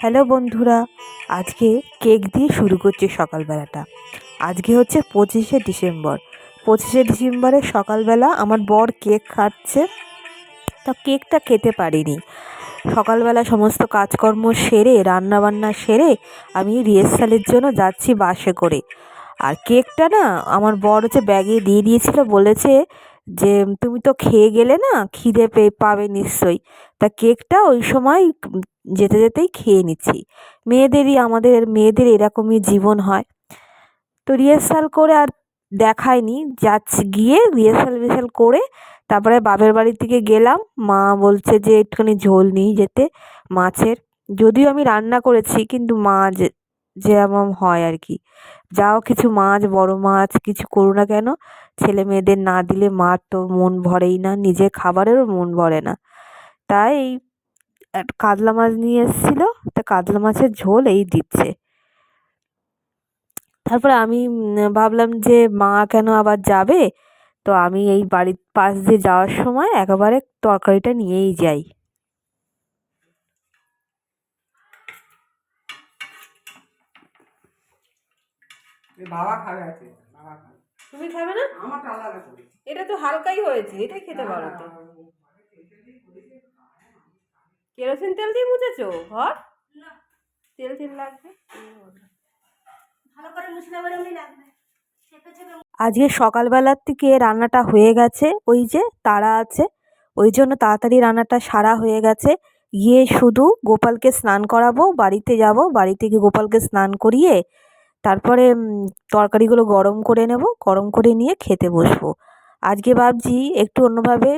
Hello বন্ধুরা, আজকে cake দিয়ে শুরু করছি সকালবেলাটা। আজকে হচ্ছে পঁচিশে ডিসেম্বর। পঁচিশে ডিসেম্বরের সকালবেলা আমার বর কেক খাচ্ছে। তা কেকটা খেতে পারিনি। সকালবেলা সমস্ত কাজকর্ম সেরে, রান্নাবান্না সেরে আমি রিহার্সালের জন্য যাচ্ছি বাসে করে। আর কেকটা না আমার বর হচ্ছে ব্যাগে দিয়ে দিয়েছিল বলেছে যে, তুমি তো খেয়ে গেলে না খিদে পেয়ে পাবে নিশ্চয়ই। তা কেকটা ওই সময় যেতে যেতেই খেয়ে নিচ্ছি। মেয়েদেরই, আমাদের মেয়েদের এরকমই জীবন হয়। তো রিহার্সাল করে আর দেখায়নি। যাচ্ছি গিয়ে রিহার্সাল রিহার্সাল করে তারপরে বাপের বাড়ির দিকে গেলাম। মা বলছে যে, একটুখানি ঝোল নিই যেতে মাছের। যদিও আমি রান্না করেছি, কিন্তু মা যে যেরকম হয় আর কি। যাও কিছু মাছ, বড় মাছ, কিছু করো না কেন? ছেলে মেয়েদের না দিলে মার তো মন ভরেই না, নিজের খাবারেরও মন ভরে না। তাই কাতলা মাছ নিয়ে এসেছিল, তা কাতলা মাছের ঝোল এই দিচ্ছে। তারপরে আমি ভাবলাম যে মা কেন আবার যাবে? তো আমি এই বাড়ির পাশ দিয়ে যাওয়ার সময় একেবারে তরকারিটা নিয়েই যাই বাবা খাবে আছে বাবা খাবে তুমি খাবে না আলাদা এটা তো হালকাই হয়েছে এটাই খেতে পারো তো কেরোসিন তেল দিয়ে মুছেছো ঘর তেল তেল লাগবে ভালো করে মুছলে এমনি লাগবে আজকে সকালবেলার থেকে রান্নাটা হয়ে গেছে ওই যে তারা আছে। ওই জন্য তাড়াতাড়ি রান্নাটা সারা হয়ে গেছে। গিয়ে শুধু গোপালকে স্নান করাবো বাড়িতে যাব। বাড়ি থেকে গোপালকে স্নান করিয়ে তারপরে তরকারিগুলো গরম করে নেব। গরম করে নিয়ে খেতে বসবো। আজকে ভাবছি একটু অন্যভাবে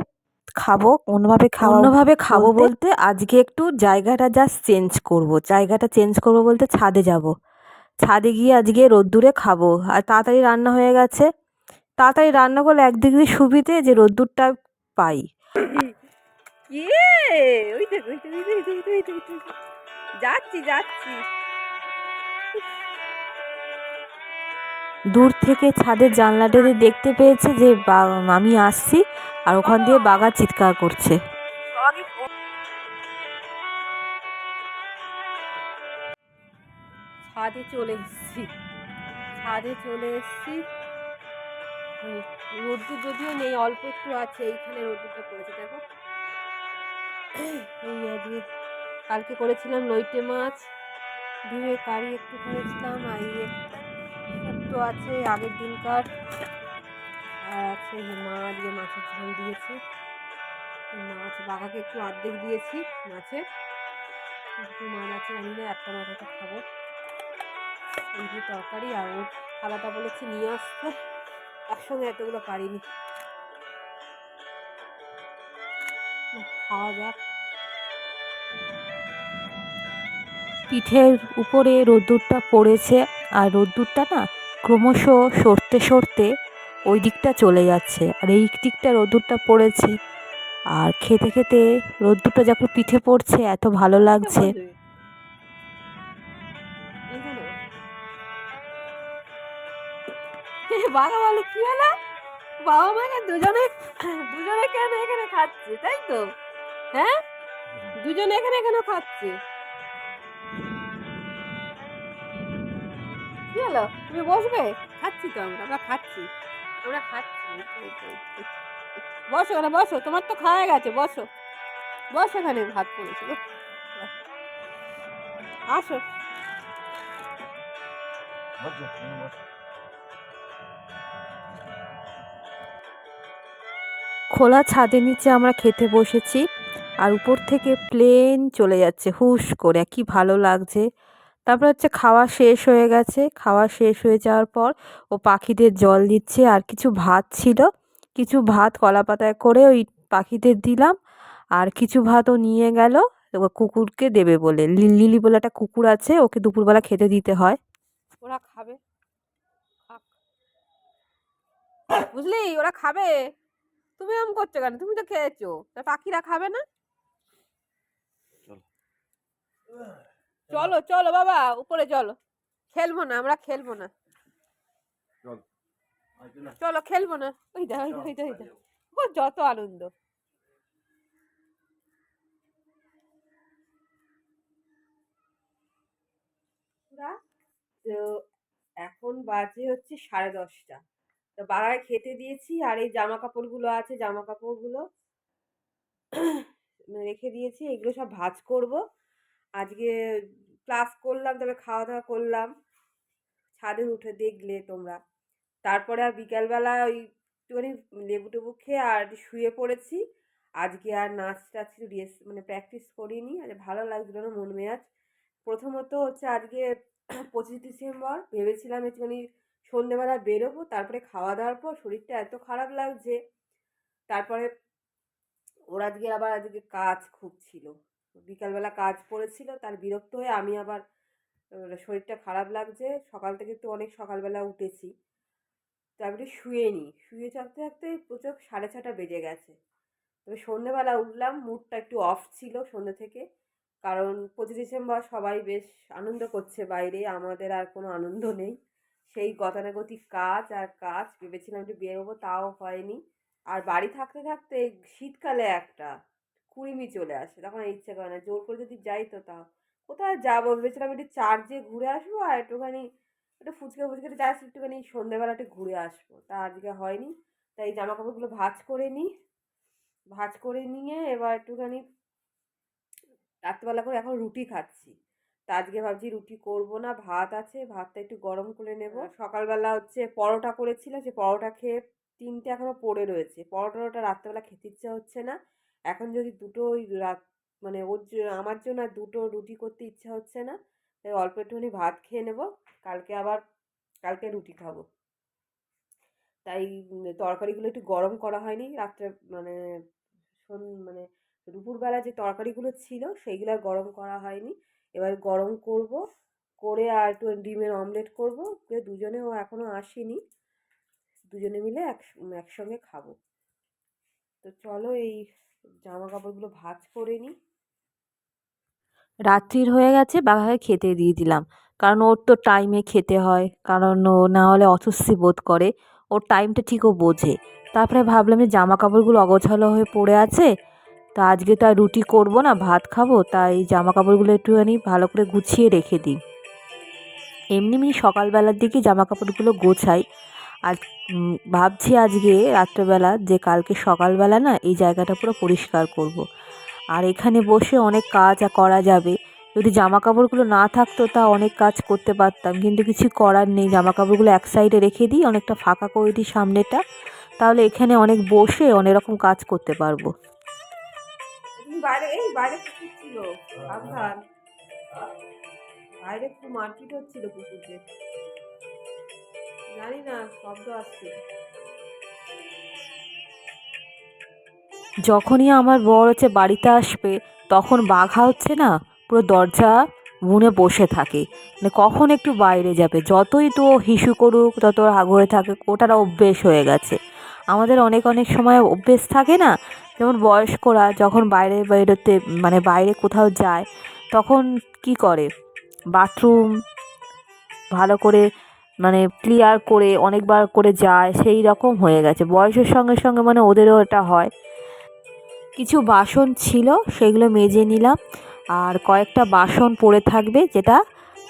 খাব অন্যভাবে খাওয়া অন্যভাবে খাব বলতে আজকে একটু জায়গাটা জাস্ট চেঞ্জ করব। জায়গাটা চেঞ্জ করব বলতে ছাদে যাব। ছাদে গিয়ে আজকে রোদ্দুরে খাব। আর তাড়াতাড়ি রান্না হয়ে গেছে। তাড়াতাড়ি রান্না করলে একদিক দিয়ে সুবিধে যে রোদ্দুরটা পাই। যাচ্ছি যাচ্ছি। দূর থেকে ছাদের জানলাটা দিয়ে দেখতে পেয়েছে যে বা- আমি আসছি আর ওখান দিয়ে বাঘা চিৎকার করছে। ছাদে চলে এসেছি। ছাদে চলে এসেছি। হুম, রোদ্দুর যদিও নেই অল্প একটু আছে এইখানে রোদ্দুরটা পড়েছে দেখো। এই আজকে কালকে করেছিলাম লইটে মাছ। ডিমে কারি একটু করেছিলাম আর ইয়ে শুক্তো আছে আগের দিনকার। আর আছে মা আজকে মাছের ঝোল দিয়েছে। মাছ বাঘাকে একটু অর্ধেক দিয়েছি মাছের। একটু মাছ আছে আমি একটা মাছ একটা খাব। এই যে তরকারি আর ওর থালাটা বলেছি নিয়ে আসতে। একসঙ্গে এতগুলো পারিনি। খাওয়া যাক। পিঠের উপরে রোদ্দুরটা পড়েছে আর রোদ্দুরটা না ক্রমশ সরতে সরতে ওই দিকটা চলে যাচ্ছে। আর এই দিকটা রোদ্দুরটা পড়েছে। আর খেতে খেতে রোদ্দুরটা যখন পিঠে পড়ছে, এত ভালো লাগছে। বাবা বলে, কি হলো? বাবা মাকে দুজনে দুজনে কেন এখানে খাচ্ছে, তাই তো? হ্যাঁ? দুজনে এখানে কেন খাচ্ছে? কি হলো? তুমি বসবে? খাচ্ছি তো আমরা আমরা খাচ্ছি। আমরা খাচ্ছি। বসো এখানে, বসো, তোমার তো খাওয়া গেছে, বসো। বসো এখানে, ভাত পড়েছে। আসো। খোলা ছাদের নিচে আমরা খেতে বসেছি আর উপর থেকে প্লেন চলে যাচ্ছে, হুশ করে, কি ভালো লাগছে। তারপর হচ্ছে খাওয়া শেষ হয়ে গেছে। খাওয়া শেষ হয়ে যাওয়ার পর ও পাখিদের জল দিচ্ছে আর কিছু ভাত ছিল। কিছু ভাত কলা পাতায় করে ওই পাখিদের দিলাম আর কিছু ভাত ও নিয়ে গেল। কুকুরকে দেবে বলে। লিলি বলে একটা কুকুর আছে, ওকে দুপুরবেলা খেতে দিতে হয়। ওরা খাবে। বুঝলি? ওরা খাবে। তুমি এরকম করছ কেন? তুমি তো খেয়েছো। তা পাখিরা খাবে না? চলো। চলো বাবা উপরে চলো। খেলব না আমরা খেলব না। চল। আইতে না চলো খেলব না। ওই দা ওই দা ওই দা ওই দা ও যত আনন্দ। তো এখন বাজে হচ্ছে সাড়ে দশটা। তো বাগায় খেতে দিয়েছি আর এই জামা কাপড়গুলো আছে জামা কাপড়গুলো রেখে দিয়েছি। এগুলো সব ভাঁজ করব। আজকে ক্লাস করলাম তবে খাওয়া দাওয়া করলাম। ছাদে উঠে দেখলে তোমরা। তারপরে আর বিকালবেলা ওই একটুখানি লেবু টেবু খেয়ে আর শুয়ে পড়েছি। আজকে আর নাচ টাচ রিয়েস মানে প্র্যাকটিস করিনি। আর ভালো লাগছিল না মন মেজাজ প্রথমত হচ্ছে আজকে পঁচিশ ডিসেম্বর। ভেবেছিলাম একটুখানি সন্ধেবেলা বেরোবো, তারপরে খাওয়া দাওয়ার পর শরীরটা এত খারাপ লাগছে, তারপরে ওর আজকে আবার আজকে কাজ খুব ছিল। বিকালবেলা কাজ পড়েছিল, তার বিরক্ত হয়ে আমি আবার শরীরটা খারাপ লাগছে, সকাল থেকে তো অনেক সকালবেলা উঠেছি। তারপরে শুয়ে নিই, শুয়ে থাকতে থাকতে প্রচুর সাড়ে ছটা বেজে গেছে। তবে সন্ধেবেলা উঠলাম, মুডটা একটু অফ ছিল সন্ধ্যে থেকে, কারণ পঁচিশ ডিসেম্বর সবাই বেশ আনন্দ করছে বাইরে, আমাদের আর কোনো আনন্দ নেই। সেই গতানুগতিক কাজ আর কাজ ভেবেছিলাম একটু বেরোবো তাও হয়নি। আর বাড়ি থাকতে থাকতে শীতকালে একটা কুড়িমি চলে আসে, তখন ইচ্ছে করে না। জোর করে যদি যাই তো তাও। কোথায় যাব? ভেবেছিলাম একটু চার্জে ঘুরে আসব আর একটুখানি একটু ফুচকা ফুচকা জাস্ট একটুখানি সন্ধ্যেবেলা একটু ঘুরে আসব। তা আজকে হয়নি, তাই জামা কাপড়গুলো ভাঁজ করে নিই ভাঁজ করে নিয়ে এবার একটুখানি রাত্রেবেলা করে এখন রুটি খাচ্ছি। তা আজকে ভাবছি রুটি করব না ভাত আছে ভাতটা একটু গরম করে নেব। সকালবেলা হচ্ছে পরোটা করেছিলাম সে পরোটা খেয়ে তিনটে এখনও পড়ে রয়েছে। পরোটাটা রাত্রেবেলা খেতে ইচ্ছা হচ্ছে না। এখন যদি দুটো ওই রাত মানে ওর আমার জন্য আর দুটো রুটি করতে ইচ্ছা হচ্ছে না তাই অল্প একটুখানি ভাত খেয়ে নেব। কালকে আবার কালকে রুটি খাব। তাই তরকারিগুলো একটু গরম করা হয়নি। রাত্রে মানে সন- মানে দুপুরবেলা যে তরকারিগুলো ছিল সেইগুলো আর গরম করা হয়নি। এবার গরম করব, করে আর একটু ডিমের অমলেট করব করে দুজনে ও এখনও আসেনি। দুজনে মিলে এক, একসঙ্গে খাব। তো চলো এই জামা কাপড়গুলো ভাজ করে নিই রাত্রির হয়ে গেছে, বাঘাকে খেতে দিয়ে দিলাম। কারণ ওর তো টাইমে খেতে হয়, কারণ ও না হলে অস্বস্তি বোধ করে। ওর টাইমটা ঠিক ও বোঝে। তারপরে ভাবলাম যে জামা কাপড়গুলো অগোছালো হয়ে পড়ে আছে তা আজকে তো আর রুটি করব না, ভাত খাব, তাই জামা কাপড়গুলো একটুখানি ভালো করে গুছিয়ে রেখে দিই। এমনি এমনি সকালবেলার দিকে জামা কাপড়গুলো গোছাই। আর ভাবছি আজকে রাত্রেবেলা যে কালকে সকালবেলা না এই জায়গাটা পুরো পরিষ্কার করব। আর এখানে বসে অনেক কাজ করা যাবে। যদি জামা কাপড়গুলো না থাকতো তা অনেক কাজ করতে পারতাম, কিন্তু কিছু করার নেই। জামা কাপড়গুলো এক সাইডে রেখে দিই, অনেকটা ফাঁকা করে দিই সামনেটা। তাহলে এখানে অনেক বসে অনেক রকম কাজ করতে পারব। বাইরে, এই বাইরে কুকুর ছিল। সাবধান। বাইরে খুব মারপিট হচ্ছিল কুকুরদের জানি না, শব্দ আসছে। যখনই আমার বর হচ্ছে বাড়িতে আসবে, তখন বাঘা হচ্ছে না, পুরো দরজা বুনে বসে থাকে। মানে কখন একটু বাইরে যাবে, যতই তো হিসু করুক তত আগরে থাকে ওটার অভ্যেস হয়ে গেছে। আমাদের অনেক অনেক সময় অভ্যেস থাকে না যেমন বয়স্করা যখন বাইরে বেরোতে মানে বাইরে কোথাও যায়, তখন কি করে? বাথরুম ভালো করে মানে ক্লিয়ার করে অনেকবার করে যায়, সেই রকম হয়ে গেছে। বয়সের সঙ্গে সঙ্গে মানে ওদেরও এটা হয়। কিছু বাসন ছিল, সেগুলো মেজে নিলাম। আর কয়েকটা বাসন পড়ে থাকবে, যেটা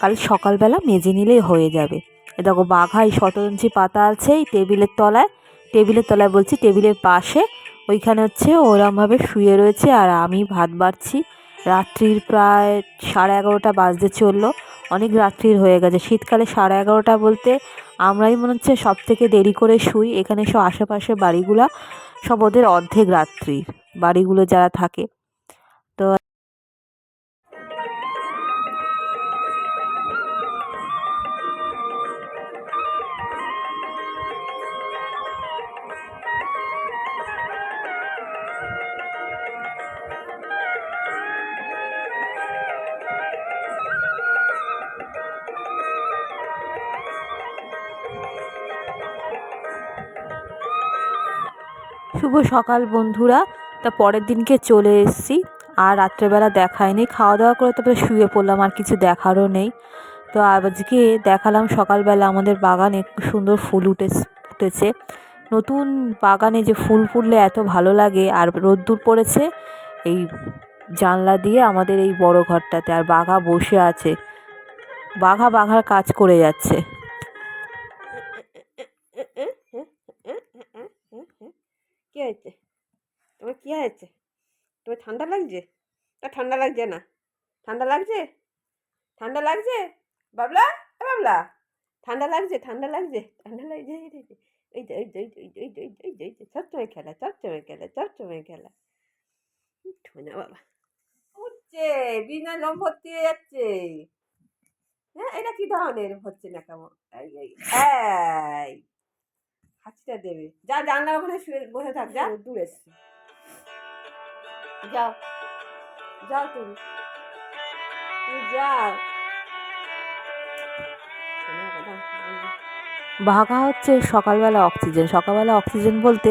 কাল সকালবেলা মেজে নিলেই হয়ে যাবে। এ দেখো বাঘাই শতঞ্চি পাতা আছে টেবিলের তলায়। টেবিলের তলায় বলছি, টেবিলের পাশে ওইখানে হচ্ছে ওরমভাবে শুয়ে রয়েছে আর আমি ভাত বাড়ছি। রাত্রির প্রায় সাড়ে এগারোটা বাজতে চলল। অনেক রাত্রির হয়ে গেছে। শীতকালে সাড়ে এগারোটা বলতে আমরাই মনে হচ্ছে সব থেকে দেরি করে শুই। এখানে সব আশেপাশে বাড়িগুলা সব ওদের অর্ধেক রাত্রির বাড়িগুলো যারা থাকে। শুভ সকাল, বন্ধুরা। তা পরের দিনকে চলে এসেছি। আর রাত্রেবেলা দেখায়নি খাওয়া দাওয়া করে তারপরে শুয়ে পড়লাম, আর কিছু দেখারও নেই। তো আজকে দেখালাম সকালবেলা আমাদের বাগানে সুন্দর ফুল উঠে উঠেছে নতুন বাগানে যে ফুল ফুললে এত ভালো লাগে, আর রোদ্দুর পড়েছে, এই জানলা দিয়ে আমাদের এই বড় ঘরটাতে। আর বাঘা বসে আছে। বাঘা বাঘার কাজ করে যাচ্ছে। কী হয়েছে তোমার কী হয়েছে তোমার ঠান্ডা লাগছে তা ঠান্ডা লাগছে না ঠান্ডা লাগছে ঠান্ডা লাগছে বাবলা বাবলা ঠান্ডা লাগছে ঠান্ডা লাগছে ঠান্ডা লাগছে এই যে এই যে ওই যে ওই যে ওই যে ওই যে ওই যে সবসময় খেলা সবসময় খেলা সবসময় খেলা ঠোনা বাবা উঠছে বিনা লোম ভর্তি হয়ে যাচ্ছে হ্যাঁ এটা কী ধরনের হচ্ছে না কেমন এই এই এই দেবে। যা জানলার ওখানে শুয়ে বসে থাক যা। দূর এসছে। যাও। যাও তুমি। যাও। বাঘা হচ্ছে সকালবেলা অক্সিজেন। সকালবেলা অক্সিজেন বলতে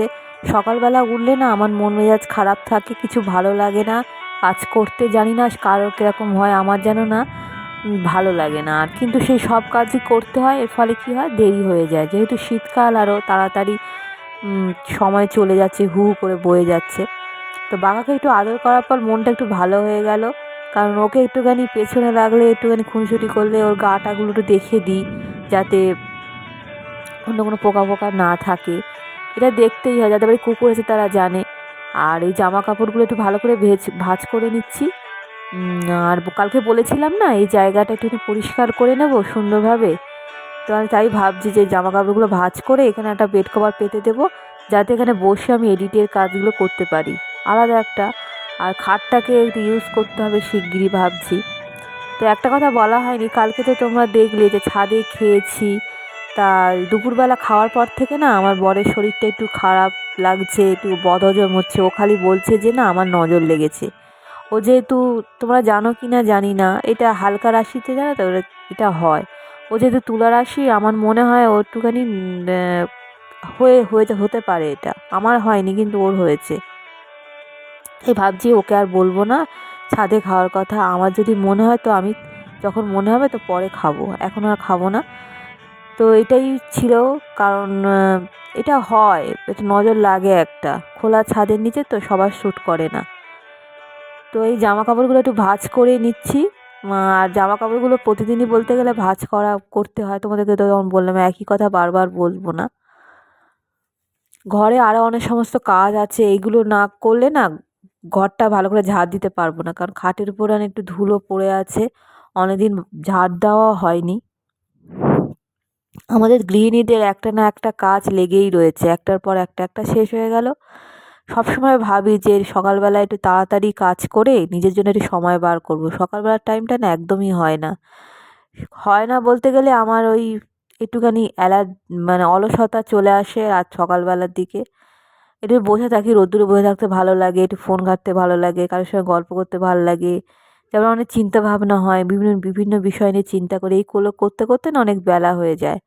সকালবেলা উঠলে না আমার মন মেজাজ খারাপ থাকে কিছু ভালো লাগে না। কাজ করতে জানি না কারোর কীরকম হয় আমার যেন না। ভালো লাগে না। আর কিন্তু সেই সব কাজই করতে হয়, এর ফলে কী হয়? দেরি হয়ে যায়। যেহেতু শীতকাল আরও তাড়াতাড়ি সময় চলে যাচ্ছে, হু হু করে বয়ে যাচ্ছে। তো বাঘাকে একটু আদর করার পর মনটা একটু ভালো হয়ে গেল। কারণ ওকে একটুখানি পেছনে লাগলে, একটুখানি খুনসুটি করলে ওর গাটাগুলো একটু দেখে দিই, যাতে অন্য কোনো পোকা পোকা না থাকে। এটা দেখতেই হয়, যাতে বাড়ি কুকুর আছে তারা জানে। আর এই জামা কাপড়গুলো একটু ভালো করে ভেজ, ভাজ করে নিচ্ছি। আর কালকে বলেছিলাম না, এই জায়গাটা একটু পরিষ্কার করে নেব সুন্দরভাবে। তো আমি তাই ভাবছি যে জামা কাপড়গুলো ভাজ করে এখানে একটা বেড কভার পেতে দেবো, যাতে এখানে বসে আমি এডিটের কাজগুলো করতে পারি। আলাদা একটা। আর খাটটাকে একটু ইউজ করতে হবে শিগগিরই ভাবছি। তো একটা কথা বলা হয়নি, কালকে তো তোমরা দেখলে যে ছাদে খেয়েছি, তা দুপুরবেলা খাওয়ার পর থেকে না আমার বরের শরীরটা একটু খারাপ লাগছে, একটু বদহজম হচ্ছে। ও খালি বলছে যে না আমার নজর লেগেছে। ও যেহেতু তোমরা জানো কি না জানি না, এটা হালকা রাশিতে জানো তো এটা হয়। ও যেহেতু তুলা রাশি, আমার মনে হয় ও একটুখানি হয়ে হয়ে হতে পারে এটা। আমার হয়নি, কিন্তু ওর হয়েছে। এই ভাবছি ওকে আর বলব না, ছাদে খাওয়ার কথা। আমার যদি মনে হয় তো আমি, যখন মনে হবে তো পরে খাব। এখন আর খাব না। তো এটাই ছিল, কারণ এটা হয় এটা নজর লাগে একটা। খোলা ছাদের নিচে তো সবার শ্যুট করে না। তো এই জামা কাপড়গুলো একটু ভাঁজ করে নিচ্ছি। আর জামা কাপড়গুলো প্রতিদিনই বলতে গেলে ভাঁজ করা করতে হয়। তোমাদেরকে তো যেমন বললাম, একই কথা বারবার বলব না। ঘরে আরও অনেক সমস্ত কাজ আছে, এইগুলো না করলে না ঘরটা ভালো করে ঝাড় দিতে পারব না। কারণ খাটের উপরে অনেক একটু ধুলো পড়ে আছে, অনেকদিন ঝাড় দেওয়া হয়নি। আমাদের গৃহিণীদের একটা না একটা কাজ লেগেই রয়েছে। একটার পর একটা একটা শেষ হয়ে গেল। সবসময় ভাবি যে সকালবেলা একটু তাড়াতাড়ি কাজ করে নিজের জন্য একটু সময় বার করব। সকালবেলার টাইমটা না একদমই হয় না। হয় না বলতে গেলে আমার ওই একটুখানি অ্যালার মানে অলসতা চলে আসে রাত সকালবেলার দিকে। একটু বসে থাকি, রোদ্দুরে বসে থাকতে ভালো লাগে, একটু ফোন ঘাঁটতে ভালো লাগে, কারোর সঙ্গে গল্প করতে ভালো লাগে। যেমন অনেক চিন্তা ভাবনা হয়, বিভিন্ন বিভিন্ন বিষয় নিয়ে চিন্তা করে। এইগুলো করতে করতে না অনেক বেলা হয়ে যায়।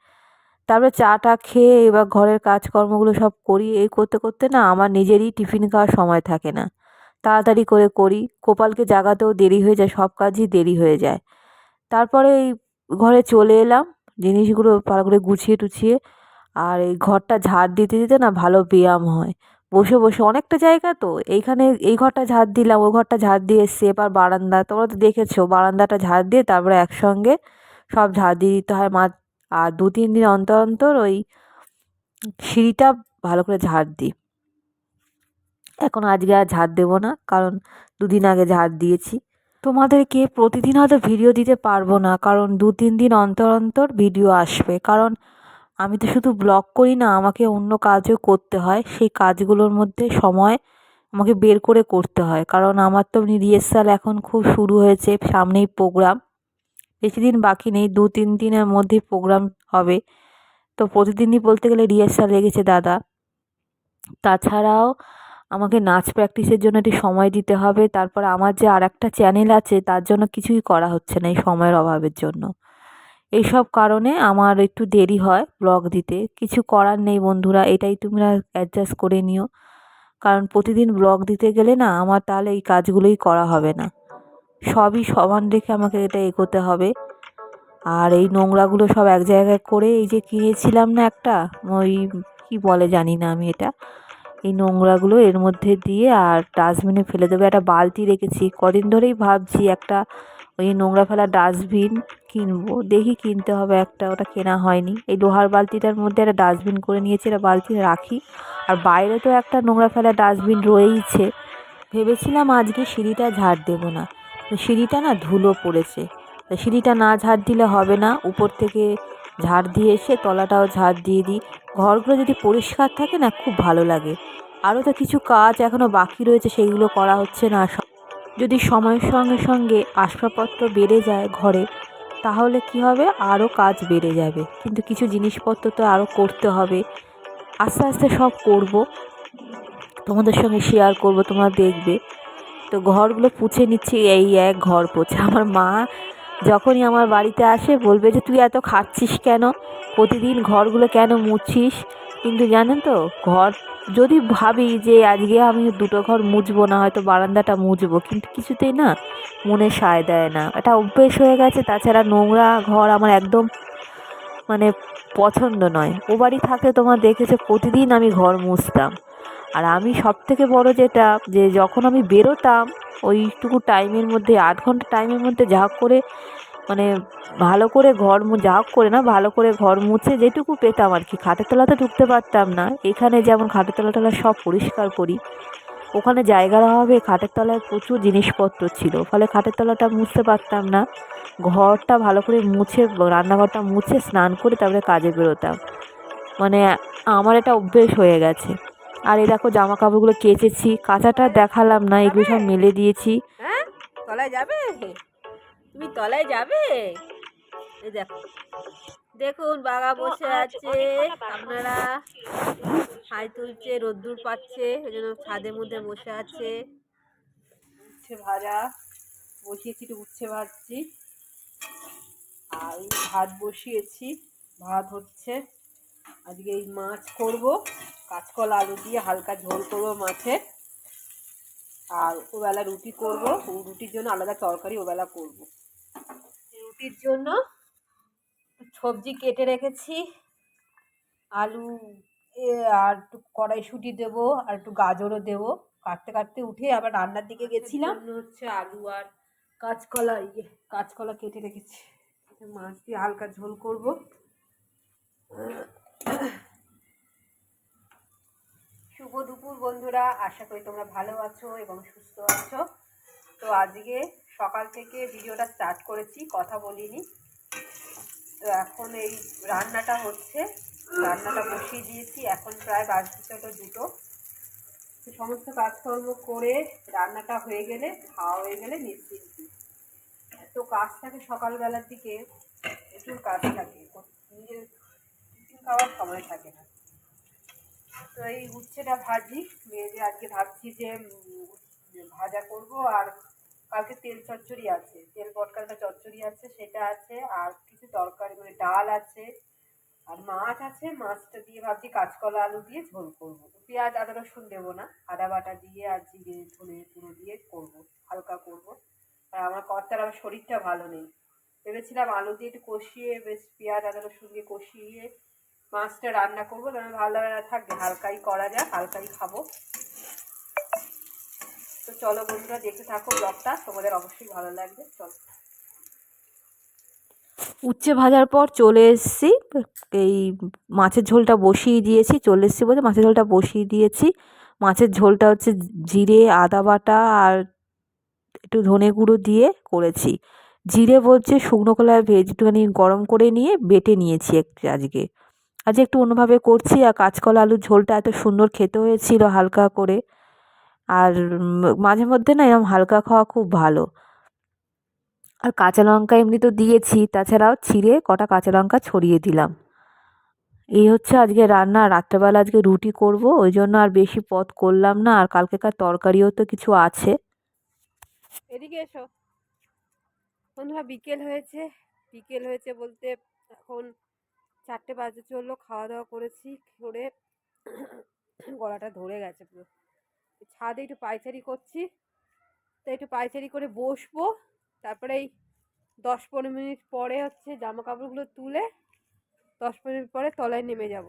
তারপরে চাটা খেয়ে এবার ঘরের কাজকর্মগুলো সব করি। এই করতে করতে না আমার নিজেরই টিফিন খাওয়ার সময় থাকে না। তাড়াতাড়ি করে করি। গোপালকে জাগাতেও দেরি হয়ে যায়, সব কাজই দেরি হয়ে যায়। তারপরে এই ঘরে চলে এলাম, জিনিসগুলো ভালো করে গুছিয়ে টুছিয়ে। আর এই ঘরটা ঝাড় দিতে দিতে না ভালো ব্যায়াম হয়। বসে বসে অনেকটা জায়গা তো, এইখানে এই ঘরটা ঝাড় দিলাম, ওই ঘরটা ঝাড় দিয়ে এসছি। এবার বারান্দা, তোমরা তো দেখেছ, বারান্দাটা ঝাড় দিয়ে তারপরে একসঙ্গে সব ঝাড় দিয়ে দিতে হয়। মা আর দু, তিন দিন অন্তর অন্তর ওই সিঁড়িটা ভালো করে ঝাড় দিই। এখন আজকে আর ঝাড় দেবো না, কারণ দুদিন আগে ঝাড় দিয়েছি। তোমাদেরকে প্রতিদিন হয়তো ভিডিও দিতে পারব না, কারণ দু, তিন দিন অন্তর অন্তর ভিডিও আসবে। কারণ আমি তো শুধু ব্লগ করি না, আমাকে অন্য কাজও করতে হয়। সেই কাজগুলোর মধ্যে সময় আমাকে বের করে করতে হয়। কারণ আমার তো রিহার্সাল এখন খুব শুরু হয়েছে সামনেই প্রোগ্রাম। বেশি দিন বাকি নেই, দু, তিন দিনের মধ্যেই প্রোগ্রাম হবে। তো প্রতিদিনই বলতে গেলে রিহার্সাল লেগেছে দাদা। তাছাড়াও আমাকে নাচ প্র্যাকটিসের জন্য একটু সময় দিতে হবে। তারপর আমার যে আর একটা চ্যানেল আছে, তার জন্য কিছুই করা হচ্ছে না এই সময়ের অভাবের জন্য। এইসব কারণে আমার একটু দেরি হয় ব্লগ দিতে। কিছু করার নেই বন্ধুরা, এটাই তোমরা অ্যাডজাস্ট করে নিও। কারণ প্রতিদিন ব্লগ দিতে গেলে না, আমার তাহলে এই কাজগুলোই করা হবে না। সবই সমান রেখে আমাকে এটা এগোতে হবে। আর এই নোংরাগুলো সব এক জায়গায় করে এই যে কিনেছিলাম না একটা, ওই কী বলে জানি না আমি এটা। এই নোংরাগুলো এর মধ্যে দিয়ে আর ডাস্টবিনে ফেলে দেবো। একটা বালতি রেখেছি। কদিন ধরেই ভাবছি একটা ওই নোংরা ফেলা ডাস্টবিন কিনবো। দেখি কিনতে হবে একটা, ওটা কেনা হয়নি। এই লোহার বালতিটার মধ্যে একটা ডাস্টবিন করে নিয়েছি, একটা বালতি রাখি। আর বাইরে তো একটা নোংরা ফেলা ডাস্টবিন রয়েইছে। ভেবেছিলাম আজকে সিঁড়িটা ঝাড় দেবো না। সিঁড়িটা না ধুলো পড়েছে। সিঁড়িটা না ঝাড় দিলে হবে না। উপর থেকে ঝাড় দিয়ে এসে তলাটাও ঝাড় দিয়ে দিই। ঘরগুলো যদি পরিষ্কার থাকে না, খুব ভালো লাগে। আরও তো কিছু কাজ এখনও বাকি রয়েছে সেইগুলো করা হচ্ছে না। যদি সময়ের সঙ্গে সঙ্গে আসবাবপত্র বেড়ে যায় ঘরে, তাহলে কি হবে? আরও কাজ বেড়ে যাবে। কিন্তু কিছু জিনিসপত্র তো আরও করতে হবে। আস্তে আস্তে সব করব। তোমাদের সঙ্গে শেয়ার করব, তোমরা দেখবে। তো ঘরগুলো পুছে নিচ্ছি, এই এক ঘর পোছা আমার মা যখনই আমার বাড়িতে আসে বলবে যে, তুই এত খাচ্ছিস কেন? প্রতিদিন ঘরগুলো কেন মুছিস? কিন্তু জানেন তো, ঘর যদি ভাবি যে, আজকে আমি দুটো ঘর মুছবো না, হয়তো বারান্দাটা মুছবো। কিন্তু কিছুতেই না মনে সায় দেয় না। এটা অভ্যেস হয়ে গেছে, তাছাড়া নোংরা ঘর আমার একদম মানে পছন্দ নয়। ও বাড়ি থাকলে তোমার দেখেছে, প্রতিদিন আমি ঘর মুছতাম। আর আমি সব থেকে বড় যেটা, যে যখন আমি বেরোতাম, ওইটুকু টাইমের মধ্যে, আধ ঘণ্টা টাইমের মধ্যে যা করে মানে ভালো করে ঘর যা করে না, ভালো করে ঘর মুছে যেটুকু পেতাম আর কি, খাটের তলাতে ঢুকতে পারতাম না। এখানে যেমন খাটের তলা টলা সব পরিষ্কার করি, ওখানে জায়গার অভাবে খাটের তলায় প্রচুর জিনিসপত্র ছিল, ফলে খাটের তলাটা মুছতে পারতাম না। ঘরটা ভালো করে মুছে, রান্নাঘরটা মুছে, স্নান করে তারপরে কাজে বেরোতাম। মানে আমার এটা অভ্যেস হয়ে গেছে। আর এই দেখো জামা কাপড়গুলো কেচেছি কাঁচাটা দেখালাম না এগুলো সব মেলে দিয়েছি। হ্যাঁ? তলায় যাবে? তুমি তলায় যাবে? এই দেখো। দেখুন বাঘা বসে আছে। আপনারা হাই তুলছে রোদ্দুর পাচ্ছে ওই জন্য ছাদের মধ্যে বসে আছে। উচ্ছে ভাজা। বসিয়েছি একটু উচ্ছে ভাজছি। আর ভাত বসিয়েছি ভাত হচ্ছে। আজকে এই মাছ করব। কাঁচকলা আলু দিয়ে হালকা ঝোল করব মাছে। আর ওবেলা রুটি করব। রুটির জন্য আলাদা তরকারি ওবেলা করব। রুটির জন্য সবজি কেটে রেখেছি। আলু আর একটু কড়াইশুঁটি দেবো আর একটু গাজরও দেবো। কাটতে কাটতে উঠে আবার রান্নার দিকে গেছিলাম। হচ্ছে আলু আর কাঁচকলা ইয়ে কাঁচকলা কেটে রেখেছি। মাছ দিয়ে হালকা ঝোল করব। শুভ দুপুর বন্ধুরা, আশা করি তোমরা ভালো আছো এবং সুস্থ আছো। তো আজকে সকাল থেকে ভিডিওটা স্টার্ট করেছি, কথা বলিনি। তো এখন এই রান্নাটা হচ্ছে, রান্নাটা বসিয়ে দিয়েছি, এখন প্রায় বাজতে চলো দুটো। তো সমস্ত কাজকর্ম করে রান্নাটা হয়ে গেলে, খাওয়া হয়ে গেলে নিশ্চিন্তি। তো কাজ থাকে সকালবেলার দিকে, প্রচুর কাজ থাকে নিজের খাওয়ার সময় থাকে না। তো এই উচ্ছেটা ভাজি। মেয়েদের আজকে ভাবছি যে ভাজা করব আর কালকে তেল চচ্চড়ি আছে। তেল পটকালটা চচ্চড়ি আছে, সেটা আছে, আর কিছু তরকারি মানে ডাল আছে, আর মাছ আছে। মাছটা দিয়ে ভাবছি কাঁচকলা আলু দিয়ে ঝোল করব। পেঁয়াজ, আদা, রসুন দেবো না। আদা বাটা দিয়ে আর জিরে, ধনে পুরো দিয়ে করব, হালকা করব। আর আমার কর্তার আমার শরীরটা ভালো নেই। ভেবেছিলাম আলু দিয়ে একটু কষিয়ে, বেশ পেঁয়াজ, আদা, রসুন দিয়ে কষিয়ে মাছটা রান্না করব তাহলে না থাকবে হালকাই করা যাক, হালকাই খাব। তো চলো বন্ধুরা, দেখতে থাকো ব্লগটা। তোমাদের অবশ্যই ভালো লাগবে। চলো। উচ্ছে ভাজার পর চলে এসেছি। এই মাছের ঝোলটা বসিয়ে দিয়েছি, চলে এসেছি বলতে মাছের ঝোলটা বসিয়ে দিয়েছি। মাছের ঝোলটা হচ্ছে জিরে, আদা বাটা আর একটু ধনে গুঁড়ো দিয়ে করেছি। জিরে বলছে শুকনো কলায় ভেজ একটুখানি গরম করে নিয়ে বেটে নিয়েছি আজকে। আজকে একটু অন্যভাবে করছি আর কাঁচকলা আলুর ঝোলটা এত সুন্দর খেতে হয়েছিল হালকা করে। আর মাঝে মধ্যে না এরকম হালকা খাওয়া খুব ভালো। আর কাঁচা লঙ্কা এমনি তো দিয়েছি, তাছাড়াও ছিঁড়ে কটা কাঁচা লঙ্কা ছড়িয়ে দিলাম। এই হচ্ছে আজকে রান্না, রাত্রেবেলা আজকে রুটি করব, ওই জন্য আর বেশি পদ করলাম না, আর কালকেকার তরকারিও তো কিছু আছে। এদিকে এসো। বিকেল হয়েছে বিকেল হয়েছে বলতে এখন চারটে বাজে চলল খাওয়া দাওয়া করেছি, করে গলাটা ধরে গেছে পুরো। ছাদে একটু পায়চারি করছি তো একটু পায়চারি করে বসবো। তারপরে এই দশ পনেরো মিনিট পরে হচ্ছে জামা কাপড়গুলো তুলে দশ পনেরো মিনিট পরে তলায় নেমে যাব।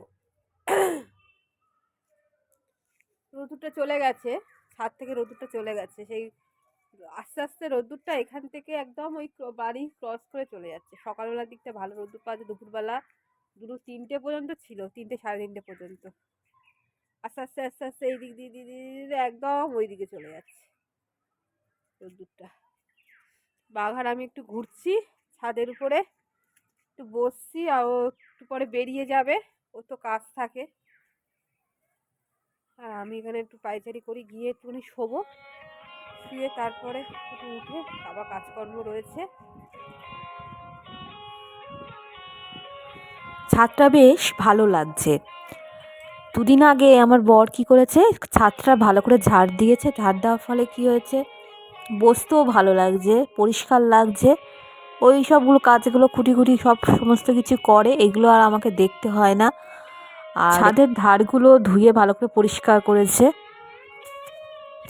রোদুরটা চলে গেছে, ছাদ থেকে রোদুরটা চলে গেছে। সেই আস্তে আস্তে রোদ্দুরটা এখান থেকে একদম ওই বাড়ি ক্রস করে চলে যাচ্ছে। সকালবেলার দিকটা ভালো রোদ্দুর পাওয়া যায়, দুপুরবেলা দুটো তিনটে পর্যন্ত ছিল, তিনটে সাড়ে তিনটে পর্যন্ত। আস্তে আস্তে আস্তে আস্তে এই দিক দিয়ে দিয়ে একদম ওই দিকে চলে যাচ্ছে। রোদ্দুরটা। বাঘার আমি একটু ঘুরছি ছাদের উপরে, একটু বসছি আর ও একটু পরে বেরিয়ে যাবে ও তো কাজ থাকে। আর আমি এখানে একটু পাইচারি করি, গিয়ে একটুখানি শোবো, শুয়ে তারপরে একটু উঠে আবার কাজকর্ম রয়েছে। ছাদটা বেশ ভালো লাগছে। দুদিন আগে আমার বর কী করেছে? ছাদটা ভালো করে ঝাড় দিয়েছে। ঝাড় দেওয়ার ফলে কী হয়েছে? বসতেও ভালো লাগছে, পরিষ্কার লাগছে। ওই সবগুলো কাজগুলো খুঁটি খুঁটি সব সমস্ত কিছু করে, এগুলো আর আমাকে দেখতে হয় না। আর ছাদের ধারগুলো ধুয়ে ভালো করে পরিষ্কার করেছে।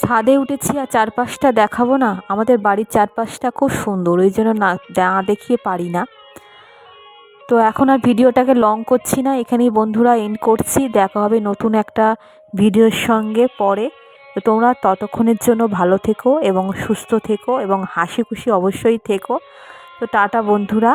ছাদে উঠেছি আর চারপাশটা দেখাবো না। আমাদের বাড়ির চারপাশটা খুব সুন্দর, ওই জন্য না দেখিয়ে পারি না। তো এখন আর ভিডিওটাকে লং করছি না, এখানেই বন্ধুরা এন্ড করছি। দেখা হবে নতুন একটা ভিডিওর সঙ্গে পরে। তো তোমরা ততক্ষণের জন্য ভালো থেকো এবং সুস্থ থেকো এবং হাসি খুশি অবশ্যই থেকো। তো টাটা বন্ধুরা।